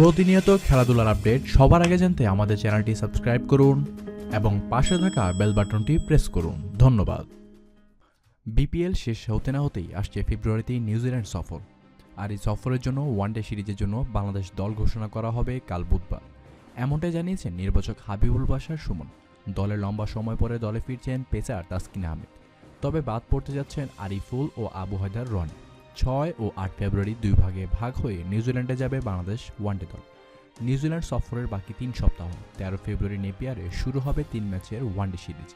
প্রতিনিয়ত খেলাধুলার আপডেট সবার আগে জানতে আমাদের চ্যানেলটি সাবস্ক্রাইব করুন এবং পাশে থাকা বেল বাটনটি প্রেস করুন। ধন্যবাদ। বিপিএল শেষ হতে না হতেই আসছে ফেব্রুয়ারিতেই নিউজিল্যান্ড সফর। আর এই সফরের জন্য ওয়ানডে সিরিজের জন্য বাংলাদেশ দল ঘোষণা করা হবে কাল বুধবার। এমনটাই জানিয়েছেন নির্বাচক হাবিবুল বাসার সুমন। দলের লম্বা সময় পরে দলে ফিরছেন পেসার তাসকিন আহমেদ। তবে বাদ পড়তে যাচ্ছেন আরিফুল ও আবু হায়দার রনি। ছয় ও আট ফেব্রুয়ারি দুই ভাগে ভাগ হয়ে নিউজিল্যান্ডে যাবে বাংলাদেশ ওয়ানডে দল। নিউজিল্যান্ড সফরের বাকি তিন সপ্তাহ, তেরো ফেব্রুয়ারি নেপিয়ারে শুরু হবে তিন ম্যাচের ওয়ানডে সিরিজ।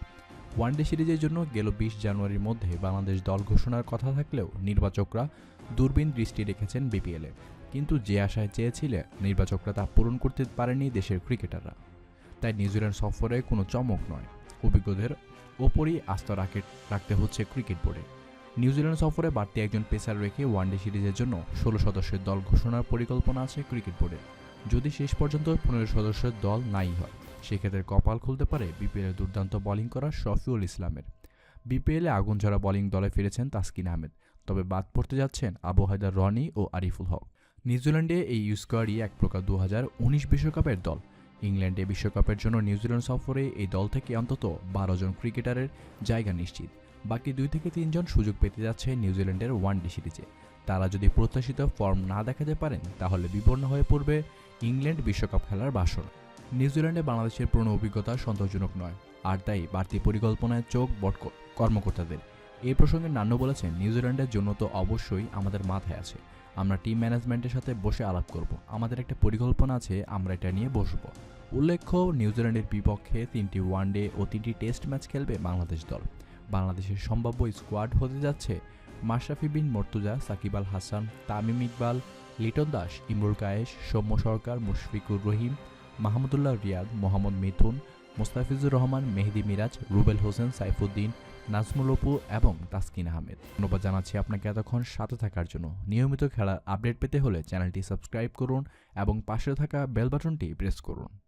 ওয়ানডে সিরিজের জন্য গেল বিশ জানুয়ারির মধ্যে বাংলাদেশ দল ঘোষণার কথা থাকলেও নির্বাচকরা দূরবীন দৃষ্টি রেখেছেন বিপিএলে। কিন্তু যে আশায় চেয়েছিলেন নির্বাচকরা তা পূরণ করতে পারেনি দেশের ক্রিকেটাররা। তাই নিউজিল্যান্ড সফরে কোনো চমক নয়। অভিজ্ঞদের ওপরই আস্থা রাখে রাখতে হচ্ছে ক্রিকেট বোর্ডে। নিউজিল্যান্ড সফরে বাড়তি একজন পেসার রেখে ওয়ানডে সিরিজের জন্য ষোলো সদস্যের দল ঘোষণার পরিকল্পনা আছে ক্রিকেট বোর্ডের। যদি শেষ পর্যন্ত পনেরো সদস্যের দল নাই হয়, সেক্ষেত্রে কপাল খুলতে পারে বিপিএলে দুর্দান্ত বোলিং করা শফিউল ইসলামের। বিপিএলে আগুন ঝরা বোলিং দলে ফিরেছেন তাসকিন আহমেদ। তবে বাদ পড়তে যাচ্ছেন আবু হায়দার রনি ও আরিফুল হক। নিউজিল্যান্ডে এই স্কোয়াডই এক প্রকার দু হাজার উনিশ বিশ্বকাপের দল। ইংল্যান্ডে বিশ্বকাপের জন্য নিউজিল্যান্ড সফরে এই দল থেকে অন্তত বারো জন ক্রিকেটারের জায়গা নিশ্চিত। বাকি দুই থেকে তিনজন সুযোগ পেতে যাচ্ছে নিউজিল্যান্ডের ওয়ানডে সিরিজে। তারা যদি প্রত্যাশিত ফর্ম না দেখাতে পারেন, তাহলে বিপন্ন হয়ে পড়বে ইংল্যান্ড বিশ্বকাপ খেলার বাসনা। নিউজিল্যান্ডে বাংলাদেশের পুরনো অভিজ্ঞতা সন্তোষজনক নয়, আর তাই বাড়তি পরিকল্পনায় চোখ বট কর্মকর্তাদের। এই প্রসঙ্গে নান্য বলেছেন নিউজিল্যান্ডের জন্য তো অবশ্যই আমাদের মাথায় আছে। আমরা টিম ম্যানেজমেন্টের সাথে বসে আলাপ করব। আমাদের একটা পরিকল্পনা আছে, আমরা এটা নিয়ে বসবো। উল্লেখ্য নিউজিল্যান্ডের বিপক্ষে তিনটি ওয়ানডে ও তিনটি টেস্ট ম্যাচ খেলবে বাংলাদেশ দল। বাংলাদেশের সম্ভাব্য স্কোয়াড হতে যাচ্ছে মাশরাফি বিন মর্তুজা, সাকিব আল হাসান, তামিম ইকবাল, লিটন দাস, ইমরুল কায়েস, সৌম্য সরকার, মুশফিকুর রহিম, মাহমুদুল্লাহ রিয়াদ, মোহাম্মদ মিথুন, মোস্তাফিজুর রহমান, মেহেদি মিরাজ, রুবেল হোসেন, সাইফুদ্দিন, নাজমুল অপু এবং তাসকিন আহমেদ। ধন্যবাদ জানাচ্ছি আপনাকে এতক্ষণ সাথে থাকার জন্য। নিয়মিত খেলার আপডেট পেতে হলে চ্যানেলটি সাবস্ক্রাইব করুন এবং পাশে থাকা বেল বাটনটি প্রেস করুন।